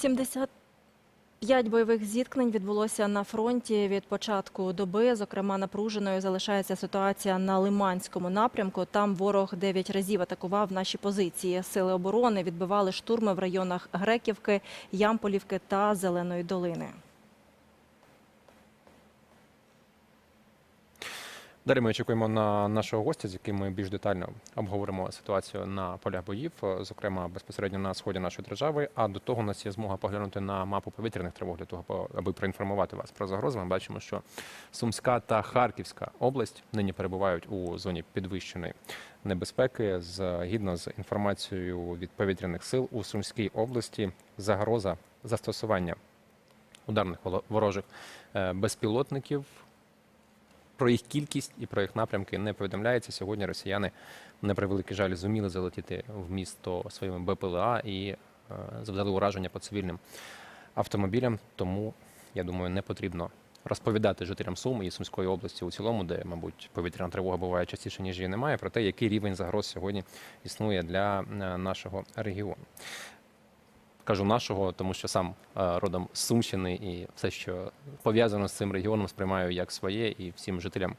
75 бойових зіткнень відбулося на фронті від початку доби. Зокрема, напруженою залишається ситуація на Лиманському напрямку. Там ворог 9 разів атакував наші позиції. Сили оборони відбивали штурми в районах Греківки, Ямполівки та Зеленої долини. Далі ми очікуємо на нашого гостя, з яким ми більш детально обговоримо ситуацію на полях боїв, зокрема безпосередньо на сході нашої держави. А до того у нас є змога поглянути на мапу повітряних тривог для того, аби проінформувати вас про загрози. Ми бачимо, що Сумська та Харківська область нині перебувають у зоні підвищеної небезпеки. Згідно з інформацією від повітряних сил у Сумській області загроза застосування ударних ворожих е, безпілотників про їх кількість і про їх напрямки не повідомляється. Сьогодні росіяни на превеликий жаль зуміли залетіти в місто своїми БПЛА і е, завдали ураження по цивільним автомобілям. Тому я думаю, не потрібно розповідати жителям Сум і Сумської області у цілому, де, мабуть, повітряна тривога буває частіше ніж її немає. Про те, який рівень загроз сьогодні існує для е, нашого регіону. Кажу нашого, тому що сам е, родом з Сумщини і все, що пов'язано з цим регіоном, сприймаю як своє і всім жителям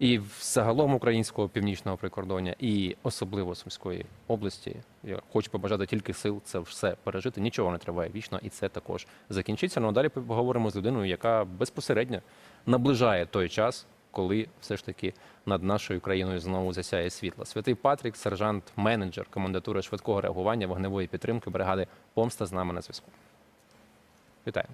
і загалом українського північного прикордоння, і особливо Сумської області. Я хочу побажати тільки сил це все пережити. Нічого не триває вічно, і це також закінчиться. Ну а далі поговоримо з людиною, яка безпосередньо наближає той час, коли все ж таки над нашою країною знову засяє світло. Святий Патрік, сержант, менеджер комендатури швидкого реагування вогневої підтримки бригади Помста з нами на зв'язку. Вітаю.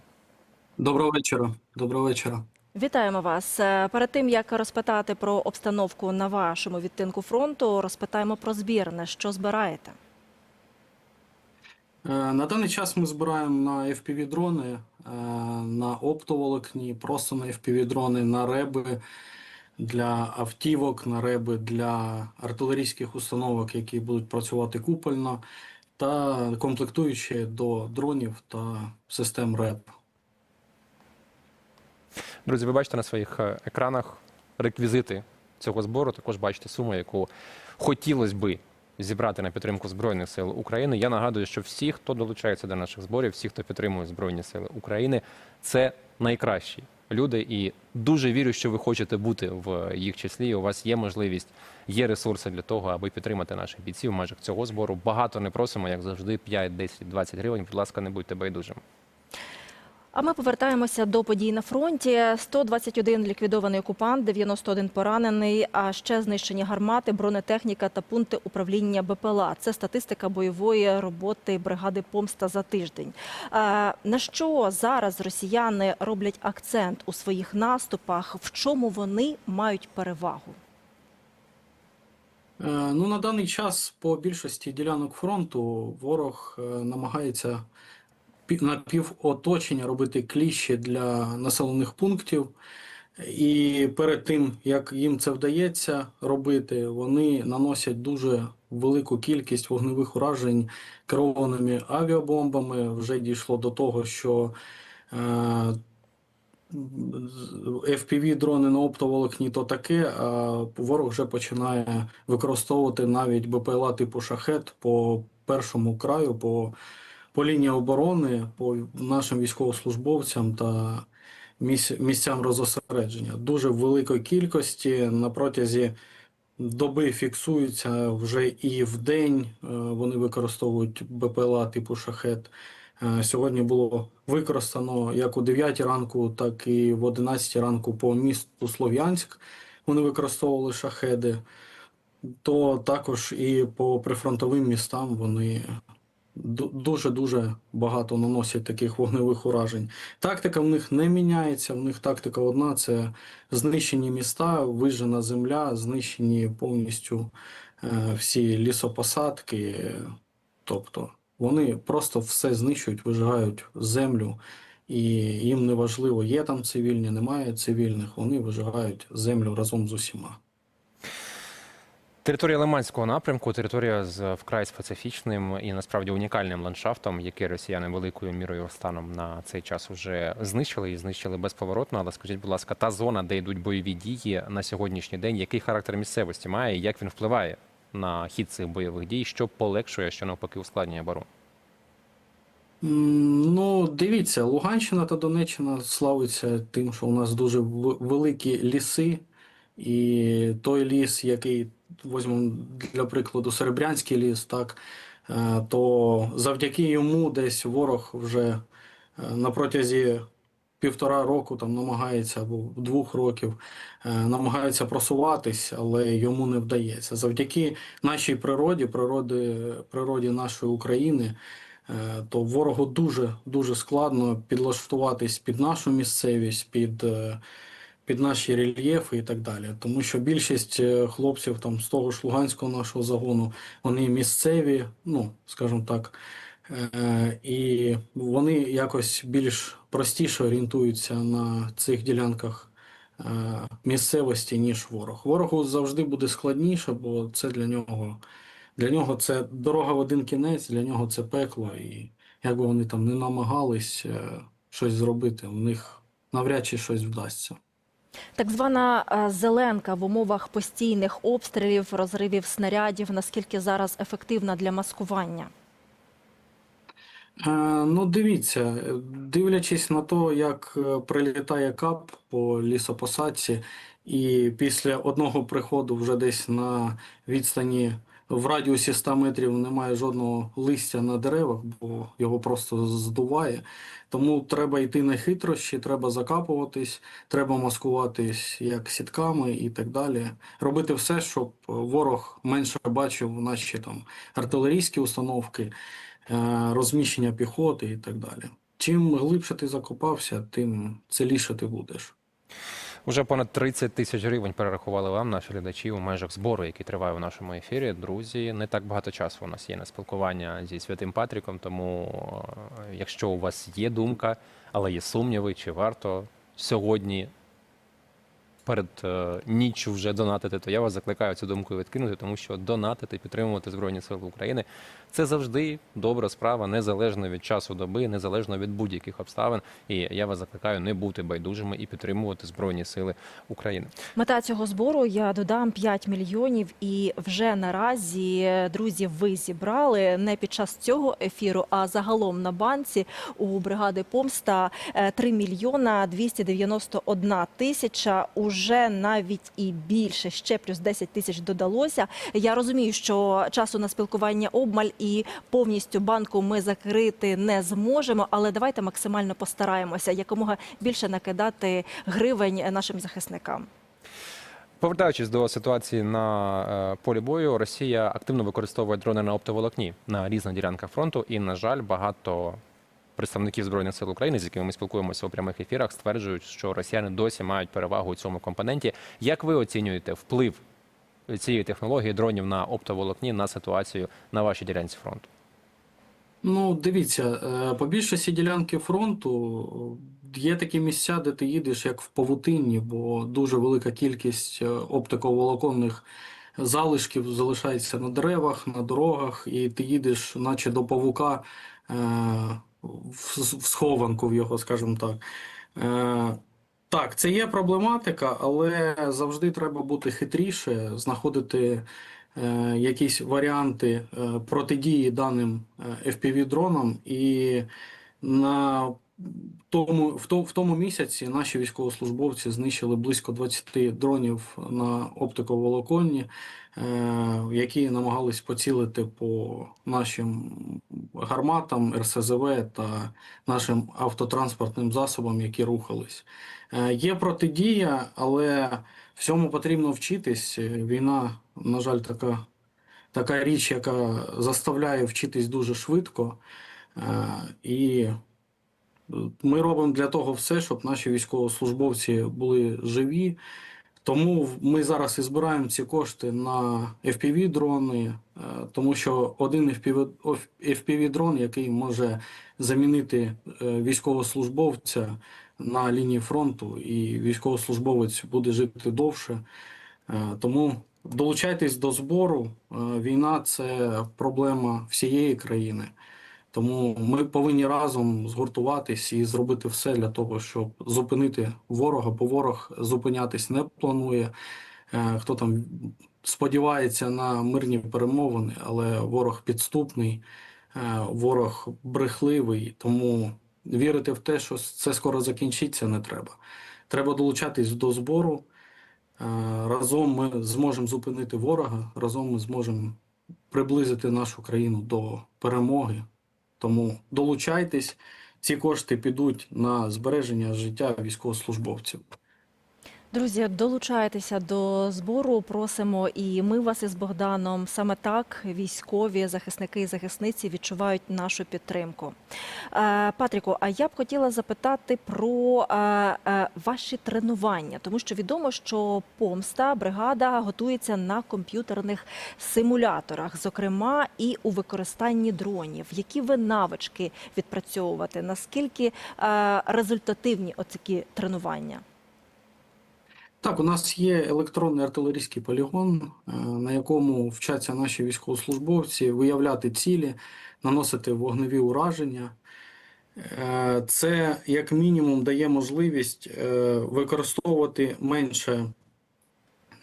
Доброго вечора. Доброго вечора. Вітаємо вас. Е, Перед тим як розпитати про обстановку на вашому відтинку фронту, розпитаємо про збір. На що збираєте? Е, На даний час ми збираємо на FPV-дрони, е, на оптоволокні, просто на FPV-дрони, на реби для автівок, на реби для артилерійських установок, які будуть працювати купольно, та комплектуючі до дронів та систем РЕП. Друзі, ви бачите на своїх е, екранах реквізити цього збору. Також бачите суму, яку хотілося би зібрати на підтримку Збройних сил України. Я нагадую, що всі, хто долучається до наших зборів, всі, хто підтримує Збройні Сили України, це найкращі люди. І дуже вірю, що ви хочете бути в їх числі. У вас є можливість, є ресурси для того, аби підтримати наших бійців в межах цього збору. Багато не просимо, як завжди, 5, 10, 20 гривень. Будь ласка, не будьте байдужими. А ми повертаємося до подій на фронті. 121 ліквідований окупант, 91 поранений, а ще знищені гармати, бронетехніка та пункти управління БПЛА. Це статистика бойової роботи бригади Помста за тиждень. Е, На що зараз росіяни роблять акцент у своїх наступах? В чому вони мають перевагу? Е, Ну, на даний час по більшості ділянок фронту ворог е, намагається напівоточення робити кліщі для населених пунктів. І перед тим, як їм це вдається робити, вони наносять дуже велику кількість вогневих уражень керованими авіабомбами. Вже дійшло до того, що е, FPV-дрони на оптоволокні то таке, а ворог вже починає використовувати навіть БПЛА типу шахет по першому краю, по, по лінії оборони, по нашим військовослужбовцям та місцям розосередження. Дуже великої кількості на протязі доби фіксуються вже і в день. е, Вони використовують БПЛА типу шахет. Е, Сьогодні було використано як о 9 ранку, так і в 11 ранку по місту Слов'янськ. Вони використовували шахеди. То також і по прифронтовим містам вони ду- дуже-дуже багато наносять таких вогневих уражень. Тактика в них не міняється, в них тактика одна це знищені міста, вижжена земля, знищені повністю е, всі лісопосадки. Тобто вони просто все знищують, вижигають землю, і їм не важливо, є там цивільні, немає цивільних, вони вижигають землю разом з усіма. Територія Лиманського напрямку, територія з вкрай специфічним і насправді унікальним ландшафтом, який росіяни великою мірою станом на цей час вже знищили і знищили безповоротно. Але скажіть, будь ласка, та зона, де йдуть бойові дії на сьогоднішній день, який характер місцевості має і як він впливає на хід цих бойових дій, що полегшує, що навпаки ускладнює оборону? М, дивіться, Луганщина та Донеччина славиться тим, що у нас дуже великі ліси, і той ліс, який візьмемо для прикладу Серебрянський ліс, так, е, то завдяки йому десь ворог вже е, на протязі півтора року там намагається або двох років е, намагається просуватись, але йому не вдається. Завдяки нашій природі, природі, природі нашої України, то ворогу дуже дуже складно підлаштуватись під нашу місцевість, під, під наші рельєфи і так далі. Тому що більшість е, хлопців там з того ж Луганського нашого загону, вони місцеві, ну скажімо так. Е, І вони якось більш простіше орієнтуються на цих ділянках е, місцевості, ніж ворог. Ворогу завжди буде складніше, бо це для нього, для нього це дорога в один кінець, для нього це пекло. І як би вони там не намагались щось зробити, у них навряд чи щось вдасться. Так звана е, зеленка в умовах постійних обстрілів, розривів снарядів, наскільки зараз ефективна для маскування? Е, Ну, дивіться, дивлячись на те, як е, прилітає кап по лісопосадці, і після одного приходу вже десь на відстані в радіусі 100 метрів немає жодного листя на деревах, бо його просто здуває. Тому треба йти на хитрощі, треба закапуватись, треба маскуватись як сітками і так далі. Робити все, щоб ворог менше бачив наші там артилерійські установки е, розміщення піхоти і так далі. Чим глибше ти закопався, тим ціліше ти будеш. Уже понад 30 тисяч гривень перерахували вам наші глядачі у межах збору, який триває в нашому ефірі. Друзі, не так багато часу у нас є на спілкування зі святим Патріком. Тому, е, якщо у вас є думка, але є сумніви, чи варто сьогодні перед е, ніччю вже донатити, то я вас закликаю цю думку відкинути, тому що донатити, підтримувати Збройні Сили України це завжди добра справа, незалежно від часу доби, незалежно від будь-яких обставин. І я вас закликаю не бути байдужими і підтримувати Збройні Сили України. Мета цього збору я додам 5 мільйонів. І вже наразі, друзі, ви зібрали не під час цього ефіру, а загалом на банці у бригади Помста е, 3 мільйона 291 тисяча. Уже навіть і більше ще плюс 10 тисяч додалося. Я розумію, що часу на спілкування обмаль і повністю банку ми закрити не зможемо, але давайте максимально постараємося якомога більше накидати гривень нашим захисникам. Повертаючись до ситуації на е, полі бою, Росія активно використовує дрони на оптоволокні на різних ділянках фронту, і на жаль, багато представників збройних сил України, з якими ми спілкуємося у прямих ефірах, стверджують, що росіяни досі мають перевагу у цьому компоненті. Як ви оцінюєте вплив цієї технології дронів на оптоволокні на ситуацію на вашій ділянці фронту? Ну, дивіться, е, по більшості ділянки фронту є такі місця, де ти їдеш як в павутинні, бо дуже велика кількість е, оптиковолоконних залишків залишається на деревах, на дорогах, і ти їдеш, наче до павука, е, в схованку в його, скажімо так. Е, Так, це є проблематика, але завжди треба бути хитріше, знаходити е, якісь варіанти е, протидії даним е, FPV-дронам. І на тому, в, то, в тому місяці наші військовослужбовці знищили близько 20 дронів на оптиковолоконні, е, які намагались поцілити по нашим гарматам, РСЗВ та нашим автотранспортним засобам, які рухались. Е, Є протидія, але всьому потрібно вчитись. Е, Війна, на жаль, така, така річ, яка заставляє вчитись дуже швидко. Е, І ми робимо для того все, щоб наші військовослужбовці були живі. Тому ми зараз і збираємо ці кошти на FPV-дрони, е, тому що один FPV FPV-дрон, який може замінити е, військовослужбовця на лінії фронту, і військовослужбовець буде жити довше. Е, Тому долучайтесь до збору. Війна це проблема всієї країни. Тому ми повинні разом згуртуватись і зробити все для того, щоб зупинити ворога, бо ворог зупинятись не планує. Е, Хто там сподівається на мирні перемовини, але ворог підступний, е, ворог брехливий. Тому вірити в те, що це скоро закінчиться, не треба. Треба долучатись до збору. Е, Разом ми зможемо зупинити ворога, разом ми зможемо приблизити нашу країну до перемоги. Тому долучайтесь, ці кошти підуть на збереження життя військовослужбовців. Друзі, долучайтеся до збору. Просимо, і ми вас із Богданом. Саме так військові захисники і захисниці відчувають нашу підтримку. Е, Патріку, а я б хотіла запитати про е, е, ваші тренування, тому що відомо, що помста бригада готується на комп'ютерних симуляторах, зокрема і у використанні дронів. Які ви навички відпрацьовувати? Наскільки результативні оці тренування? Так, у нас є електронний артилерійський полігон, е, на якому вчаться наші військовослужбовці виявляти цілі, наносити вогневі ураження. Е, Це як мінімум дає можливість е, використовувати менше,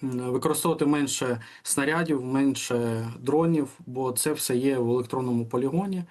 використовувати менше снарядів, менше дронів, бо це все є в електронному полігоні.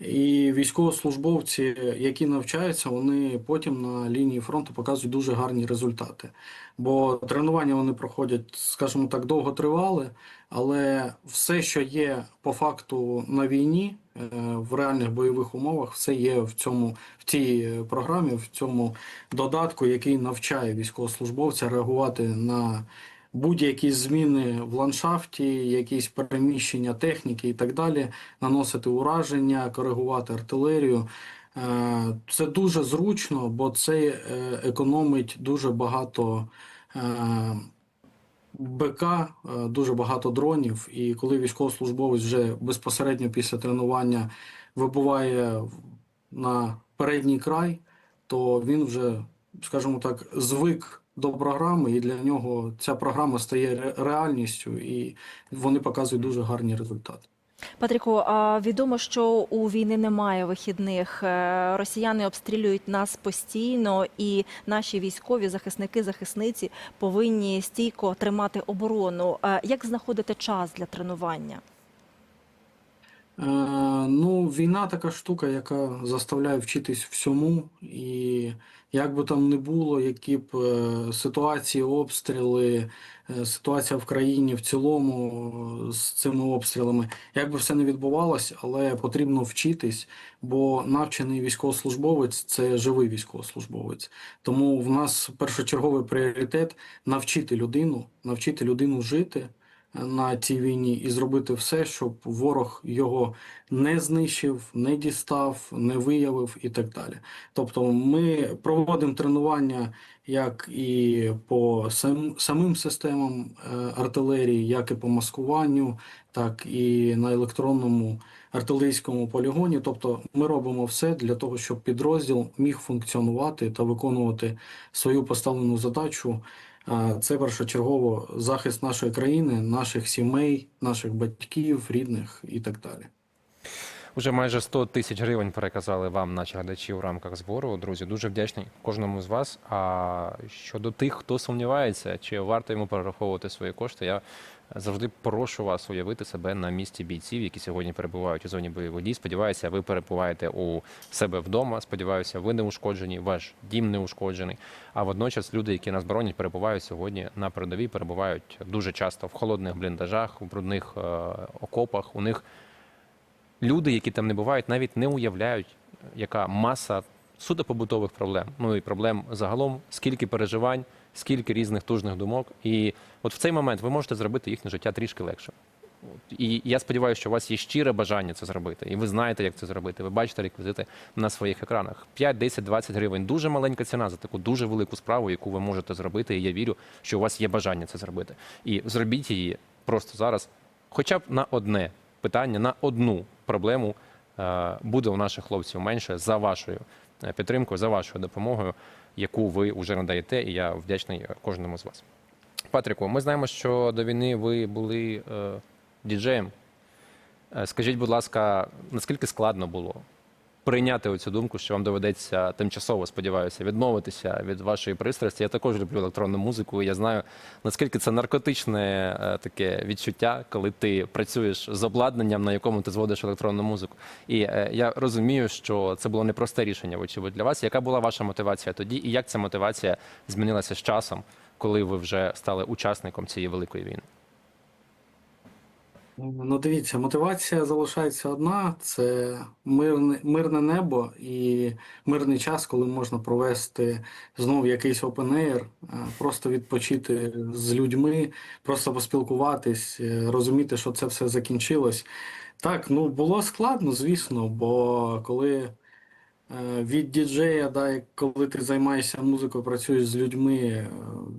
І військовослужбовці, які навчаються, вони потім на лінії фронту показують дуже гарні результати. Бо тренування вони проходять, скажімо так, довго тривали, але все, що є по факту на війні, е, в реальних бойових умовах, все є в цьому в цій е, програмі, в цьому додатку, який навчає військовослужбовця реагувати на будь-які зміни в ландшафті, якісь переміщення техніки і так далі, наносити ураження, коригувати артилерію. Е, Це дуже зручно, бо це е, економить дуже багато е, БК, дуже багато дронів. І коли військовослужбовець вже безпосередньо після тренування вибуває на передній край, то він вже, скажімо так, звик до програми, і для нього ця програма стає реальністю, і вони показують дуже гарні результати. Патріку, відомо, що у війни немає вихідних. Е, Росіяни обстрілюють нас постійно, і наші військові захисники, захисниці повинні стійко тримати оборону. Е, Як знаходити час для тренування? Е, ну, війна така штука, яка заставляє вчитись всьому, і як би там не було, які б е, ситуації, обстріли, е, ситуація в країні в цілому з цими обстрілами, як би все не відбувалось, але потрібно вчитись, бо навчений військовослужбовець це живий військовослужбовець. Тому в нас першочерговий пріоритет навчити людину, навчити людину жити на цій війні і зробити все, щоб ворог його не знищив, не дістав, не виявив і так далі. Тобто ми проводимо тренування як і по сам, самим системам е, артилерії, як і по маскуванню, так і на електронному артилерійському полігоні. Тобто ми робимо все для того, щоб підрозділ міг функціонувати та виконувати свою поставлену задачу. Це першочергово захист нашої країни, наших сімей, наших батьків, рідних і так далі. Уже майже 100 тисяч гривень переказали вам наші глядачі у рамках збору. Друзі, дуже вдячний кожному з вас. А щодо тих, хто сумнівається, чи варто йому перераховувати свої кошти, я завжди прошу вас уявити себе на місці бійців, які сьогодні перебувають у зоні бойових дій. Сподіваюся, ви перебуваєте у себе вдома. Сподіваюся, ви не ушкоджені, ваш дім не ушкоджений. А водночас люди, які нас боронять, перебувають сьогодні на передовій, перебувають дуже часто в холодних бліндажах, у брудних е, окопах. У них люди, які там не бувають, навіть не уявляють, яка маса суто побутових проблем. Ну і проблем загалом, скільки переживань, скільки різних тужних думок. І от в цей момент ви можете зробити їхнє життя трішки легше. І я сподіваюся, що у вас є щире бажання це зробити, і ви знаєте, як це зробити. Ви бачите реквізити на своїх екранах. 5, 10, 20 гривень. Дуже маленька ціна за таку дуже велику справу, яку ви можете зробити. І я вірю, що у вас є бажання це зробити. І зробіть її просто зараз, хоча б на одне питання, на одну проблему е, буде у наших хлопців менше за вашою е, підтримкою, за вашою допомогою, яку ви вже надаєте. І я вдячний кожному з вас. Патріку, ми знаємо, що до війни ви були е, діджеєм. Скажіть, будь ласка, наскільки складно було прийняти оцю думку, що вам доведеться тимчасово, сподіваюся, відмовитися від вашої пристрасті. Я також люблю електронну музику. і Я знаю наскільки це наркотичне е, таке відчуття, коли ти працюєш з обладнанням, на якому ти зводиш електронну музику. І е, я розумію, що це було непросте рішення, вочевидь, для вас. Яка була ваша мотивація тоді, і як ця мотивація змінилася з часом, коли ви вже стали учасником цієї великої війни? Ну, дивіться, мотивація залишається одна: це мирне, мирне небо і мирний час, коли можна провести знову якийсь е, просто відпочити з людьми, просто поспілкуватись, е, розуміти, що це все закінчилось. Так, ну було складно, звісно, бо коли е, від діджея, да, коли ти займаєшся музикою, працюєш з людьми, е,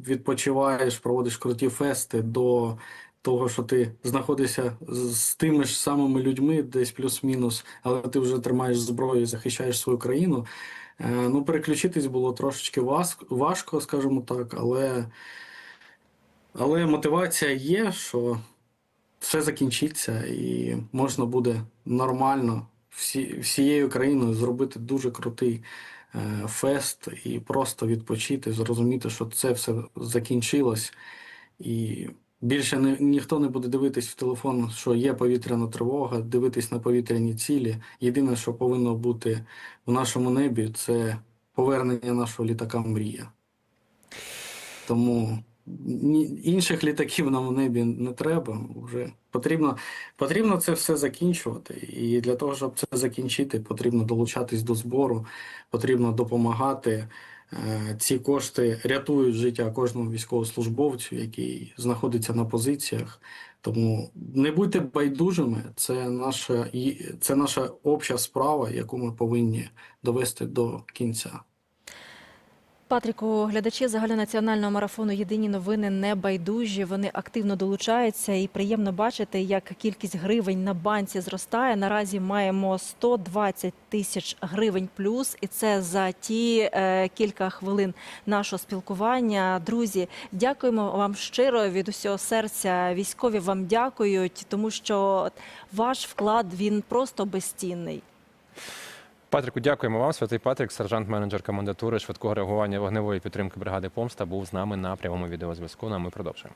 відпочиваєш, проводиш круті фести до того, що ти знаходишся з тими ж самими людьми, десь плюс-мінус, але ти вже тримаєш зброю і захищаєш свою країну. Е, Ну, переключитись було трошечки важко, скажімо так, але, але мотивація є, що все закінчиться і можна буде нормально всі, всією країною зробити дуже крутий е, фест і просто відпочити, зрозуміти, що це все закінчилось. І більше не, ніхто не буде дивитись в телефон, що є повітряна тривога, дивитись на повітряні цілі. Єдине, що повинно бути в нашому небі, це повернення нашого літака Мрія. Тому інших літаків нам в небі не треба. Вже потрібно, потрібно це все закінчувати. І для того, щоб це закінчити, потрібно долучатись до збору, потрібно допомагати. Е, Ці кошти рятують життя кожному військовослужбовцю, який знаходиться на позиціях. Тому не будьте байдужими, це наша, це наша обща справа, яку ми повинні довести до кінця. Патріку, глядачі загальнонаціонального марафону Єдині новини не байдужі. Вони активно долучаються і приємно бачити, як кількість гривень на банці зростає. Наразі маємо 120 тисяч гривень плюс, і це за ті е, кілька хвилин нашого спілкування. Друзі, дякуємо вам щиро від усього серця. Військові вам дякують, тому що ваш вклад він просто безцінний. Патріку, дякуємо вам. Святий Патрік, сержант-менеджер комендатури швидкого реагування вогневої підтримки бригади Помста, був з нами на прямому відеозв'язку. Ну, а ми продовжуємо.